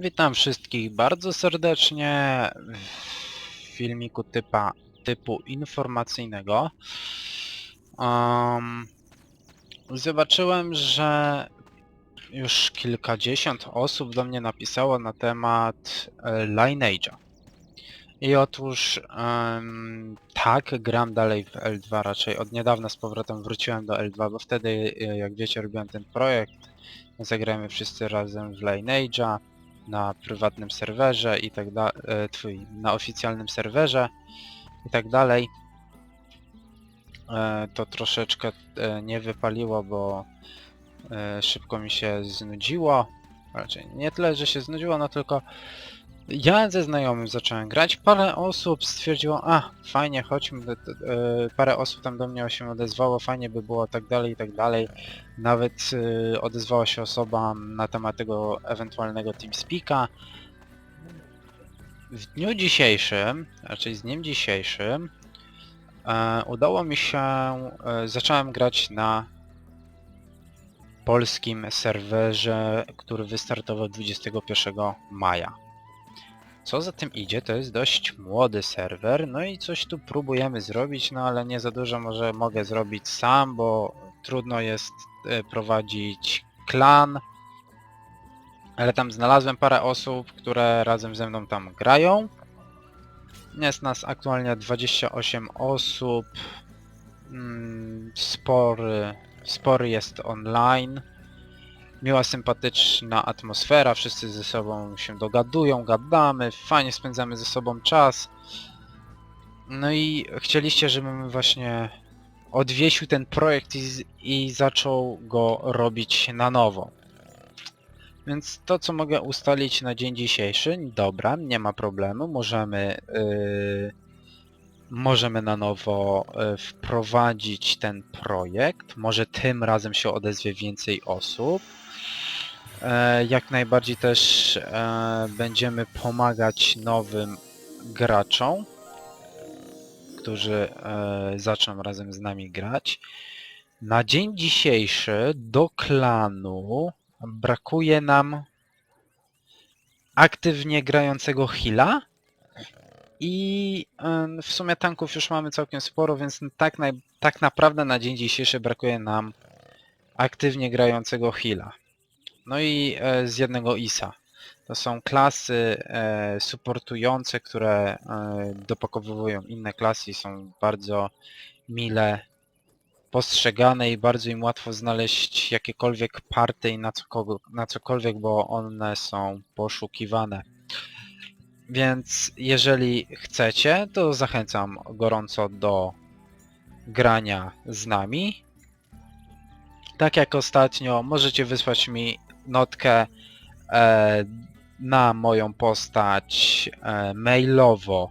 Witam wszystkich bardzo serdecznie w filmiku typa, typu informacyjnego. Um, zobaczyłem, że już kilkadziesiąt osób do mnie napisało na temat e, Lineage'a. I otóż em, tak, gram dalej w L2, raczej od niedawna z powrotem wróciłem do L2, bo wtedy, e, jak wiecie, robiłem ten projekt. Zagrajmy wszyscy razem w Lineage'a na prywatnym serwerze i tak dalej, twój, na oficjalnym serwerze i tak dalej. E, To troszeczkę e, nie wypaliło, bo e, szybko mi się znudziło. Raczej nie tyle, że się znudziło, no tylko ja ze znajomym zacząłem grać, parę osób stwierdziło, a fajnie, chodźmy, do- do- e, parę osób tam do mnie się odezwało, fajnie by było, tak dalej, i tak dalej. Nawet e, odezwała się osoba na temat tego ewentualnego TeamSpeaka. W dniu dzisiejszym, raczej z dniem dzisiejszym, e, udało mi się, zacząłem grać na polskim serwerze, który wystartował 21 maja. Co za tym idzie, to jest dość młody serwer, no i coś tu próbujemy zrobić, no ale nie za dużo może mogę zrobić sam, bo trudno jest e, prowadzić klan. Ale tam znalazłem parę osób, które razem ze mną tam grają. Jest nas aktualnie 28 osób. Mm, Spory, spory jest online. Miła, sympatyczna atmosfera, wszyscy ze sobą się dogadują, gadamy, fajnie spędzamy ze sobą czas. No i chcieliście, żebym właśnie odwiesił ten projekt i, i zaczął go robić na nowo. Więc to, co mogę ustalić na dzień dzisiejszy, dobra, nie ma problemu, możemy, yy, możemy na nowo yy, wprowadzić ten projekt. Może tym razem się odezwie więcej osób. E, Jak najbardziej też e, będziemy pomagać nowym graczom, którzy e, zaczną razem z nami grać. Na dzień dzisiejszy do klanu brakuje nam aktywnie grającego heala i w sumie tanków już mamy całkiem sporo, więc tak, naj, tak naprawdę na dzień dzisiejszy brakuje nam aktywnie grającego heala. No i e, z jednego ISA. To są klasy e, supportujące, które e, dopakowują inne klasy i są bardzo mile postrzegane i bardzo im łatwo znaleźć jakiekolwiek party i na, na cokolwiek, bo one są poszukiwane. Więc jeżeli chcecie, to zachęcam gorąco do grania z nami. Tak jak ostatnio, możecie wysłać mi notkę e, na moją postać e, mailowo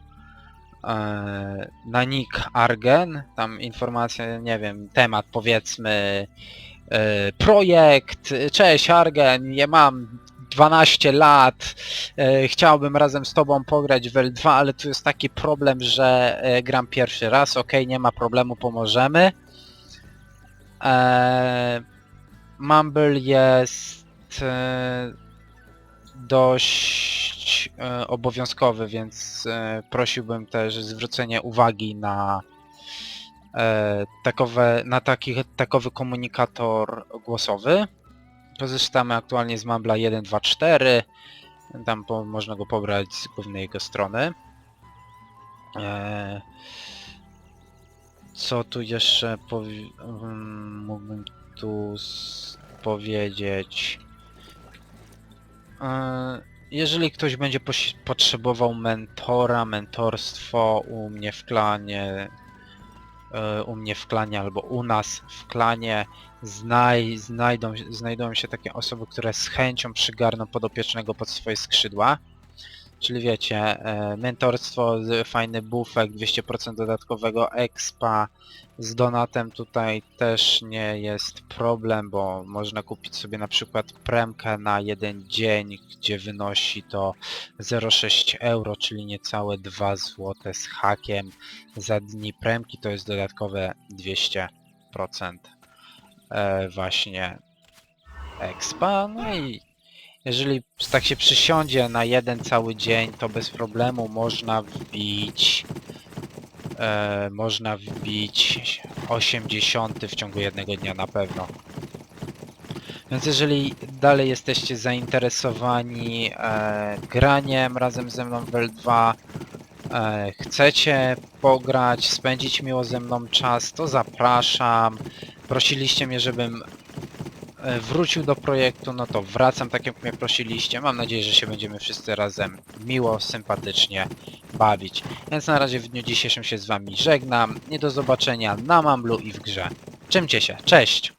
e, na nick Argen, tam informacje, nie wiem, temat powiedzmy e, projekt, cześć Argen, ja mam 12 lat, e, chciałbym razem z tobą pograć w L2, ale tu jest taki problem, że e, gram pierwszy raz, ok, nie ma problemu, pomożemy. E, Mumble jest dość obowiązkowy, więc prosiłbym też zwrócenie uwagi na takowe, na taki, takowy komunikator głosowy. Korzystamy aktualnie z Mumbla 1.2.4. Tam po, można go pobrać z głównej jego strony. E, co tu jeszcze mm, mógłbym tu powiedzieć? E, Jeżeli ktoś będzie potrzebował mentora, mentorstwo u mnie w klanie, u mnie w klanie albo u nas w klanie, znaj, znajdą, znajdą się takie osoby, które z chęcią przygarną podopiecznego pod swoje skrzydła. Czyli wiecie, e, mentorstwo, fajny bufek, 200% dodatkowego expa, z donatem tutaj też nie jest problem, bo można kupić sobie na przykład premkę na jeden dzień, gdzie wynosi to 0,6 euro, czyli niecałe 2 zł z hakiem. Za dni premki to jest dodatkowe 200% e, właśnie expa. No i Jeżeli tak się przysiądzie na jeden cały dzień, to bez problemu można wbić e, można wbić 80 w ciągu jednego dnia na pewno. Więc jeżeli dalej jesteście zainteresowani e, graniem razem ze mną w L2, e, chcecie pograć, spędzić miło ze mną czas, to zapraszam. Prosiliście mnie, żebym wrócił do projektu, no to wracam tak jak mnie prosiliście. Mam nadzieję, że się będziemy wszyscy razem miło, sympatycznie bawić. Więc na razie w dniu dzisiejszym się z wami żegnam. Nie do zobaczenia na Mamblu i w grze. Czymcie się, cześć!